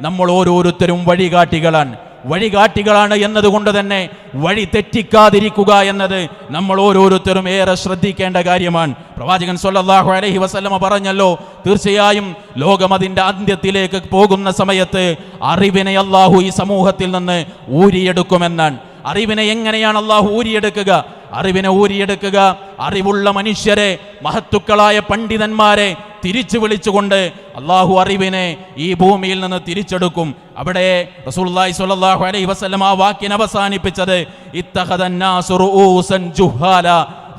നമ്മൾ ഓരോരുത്തരും വഴികാട്ടികളാണ്. വഴികാട്ടികളാണ് എന്നതുകൊണ്ട് തന്നെ വഴി തെറ്റിക്കാതിരിക്കുക എന്നത് നമ്മൾ ഓരോരുത്തരും ഏറെ ശ്രദ്ധിക്കേണ്ട കാര്യമാണ്. പ്രവാചകൻ സൊല്ലാഹു അലഹി വസല്ലമ പറഞ്ഞല്ലോ തീർച്ചയായും ലോകം അതിന്റെ അന്ത്യത്തിലേക്ക് പോകുന്ന സമയത്ത് അറിവിനെ അള്ളാഹു ഈ സമൂഹത്തിൽ നിന്ന് ഊരിയെടുക്കുമെന്നാണ്. അറിവിനെ എങ്ങനെയാണ് അള്ളാഹു ഊരിയെടുക്കുക? അറിവിനെ ഊരിയെടുക്കുക അറിവുള്ള മനുഷ്യരെ മഹത്തുക്കളായ പണ്ഡിതന്മാരെ തിരിച്ചു വിളിച്ചുകൊണ്ട് അള്ളാഹു അറിവിനെ ഈ ഭൂമിയിൽ നിന്ന് തിരിച്ചെടുക്കും. അവിടെ റസൂലുള്ളാഹി സ്വല്ലല്ലാഹു അലൈഹി വസല്ലം ആ വാക്കിനെ അവസാനിപ്പിച്ചത്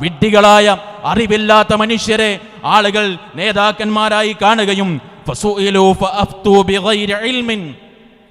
വിഡ്ഢികളായ അറിവില്ലാത്ത മനുഷ്യരെ ആളുകൾ നേതാക്കന്മാരായി കാണുകയും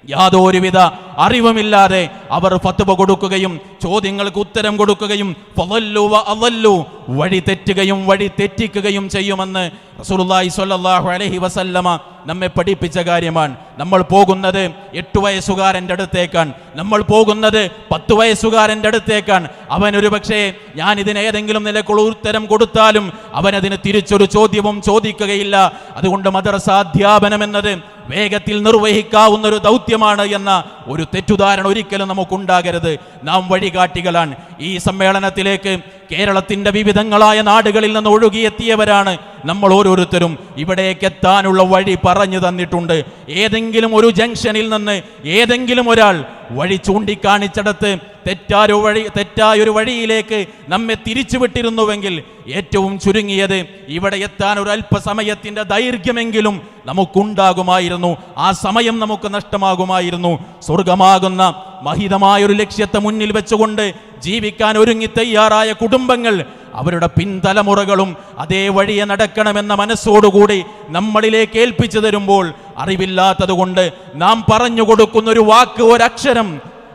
യാതൊരുവിധ അറിവുമില്ലാതെ അവർ ഫത്വ കൊടുക്കുകയും ചോദ്യങ്ങൾക്ക് ഉത്തരം കൊടുക്കുകയും അളല്ലു വഴി തെറ്റുകയും വഴി തെറ്റിക്കുകയും ചെയ്യുമെന്ന് റസൂലുള്ളാഹി സ്വല്ലല്ലാഹു അലൈഹി വസല്ലമ നമ്മെ പഠിപ്പിച്ച കാര്യമാണ്. നമ്മൾ പോകുന്നത് എട്ട് വയസ്സുകാരന്റെ അടുത്തേക്കാണ്. നമ്മൾ പോകുന്നത് പത്ത് വയസ്സുകാരന്റെ അടുത്തേക്കാണ്. അവൻ ഒരു പക്ഷേ ഞാൻ ഇതിന് ഏതെങ്കിലും നിലക്കുള്ള ഉത്തരം കൊടുത്താലും അവനതിന് തിരിച്ചൊരു ചോദ്യവും ചോദിക്കുകയില്ല. അതുകൊണ്ട് മദ്രസ അധ്യാപനം എന്നത് വേഗത്തിൽ നിർവഹിക്കാവുന്ന ഒരു ദൗത്യമാണ് എന്ന ഒരു തെറ്റുധാരണ ഒരിക്കലും നമുക്കുണ്ടാകരുത്. നാം വഴികാട്ടികളാണ്. ഈ സമ്മേളനത്തിലേക്ക് കേരളത്തിന്റെ വിവിധങ്ങളായ നാടുകളിൽ നിന്ന് ഒഴുകിയെത്തിയവരാണ്. നമ്മൾ ഓരോരുത്തരും ഇവിടേക്ക് എത്താനുള്ള വഴി പറഞ്ഞു തന്നിട്ടുണ്ട്. ഏതെങ്കിലും ഒരു ജംഗ്ഷനിൽ നിന്ന് ഏതെങ്കിലും ഒരാൾ വഴി ചൂണ്ടിക്കാണിച്ചിടത്ത് തെറ്റായൊരു വഴി തെറ്റായൊരു വഴിയിലേക്ക് നമ്മെ തിരിച്ചുവിട്ടിരുന്നുവെങ്കിൽ ഏറ്റവും ചുരുങ്ങിയത് ഇവിടെ എത്താൻ ഒരു അല്പസമയത്തിന്റെ ദൈർഘ്യമെങ്കിലും നമുക്കുണ്ടാകുമായിരുന്നു. ആ സമയം നമുക്ക് നഷ്ടമാകുമായിരുന്നു. സ്വർഗമാകുന്ന മഹിതമായൊരു ലക്ഷ്യത്തെ മുന്നിൽ വെച്ചുകൊണ്ട് ജീവിക്കാൻ ഒരുങ്ങി തയ്യാറായ കുടുംബങ്ങൾ അവരുടെ പിൻതലമുറകളും അതേ വഴിയെ നടക്കണമെന്ന മനസ്സോടുകൂടി നമ്മളിലേക്ക് ഏൽപ്പിച്ചു തരുമ്പോൾ അറിവില്ലാത്തത് കൊണ്ട് നാം പറഞ്ഞു കൊടുക്കുന്ന ഒരു വാക്ക് ഒരക്ഷരം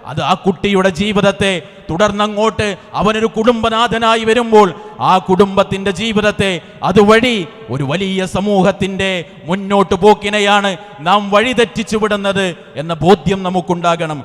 അത് ആ കുട്ടിയുടെ ജീവിതത്തെ തുടർന്നങ്ങോട്ട് അവനൊരു കുടുംബനാഥനായി വരുമ്പോൾ ആ കുടുംബത്തിന്റെ ജീവിതത്തെ അതുവഴി ഒരു വലിയ സമൂഹത്തിന്റെ മുന്നോട്ട് പോക്കിനെയാണ് നാം വഴിതെറ്റിച്ചു വിടുന്നത് എന്ന ബോധ്യം നമുക്കുണ്ടാകണം.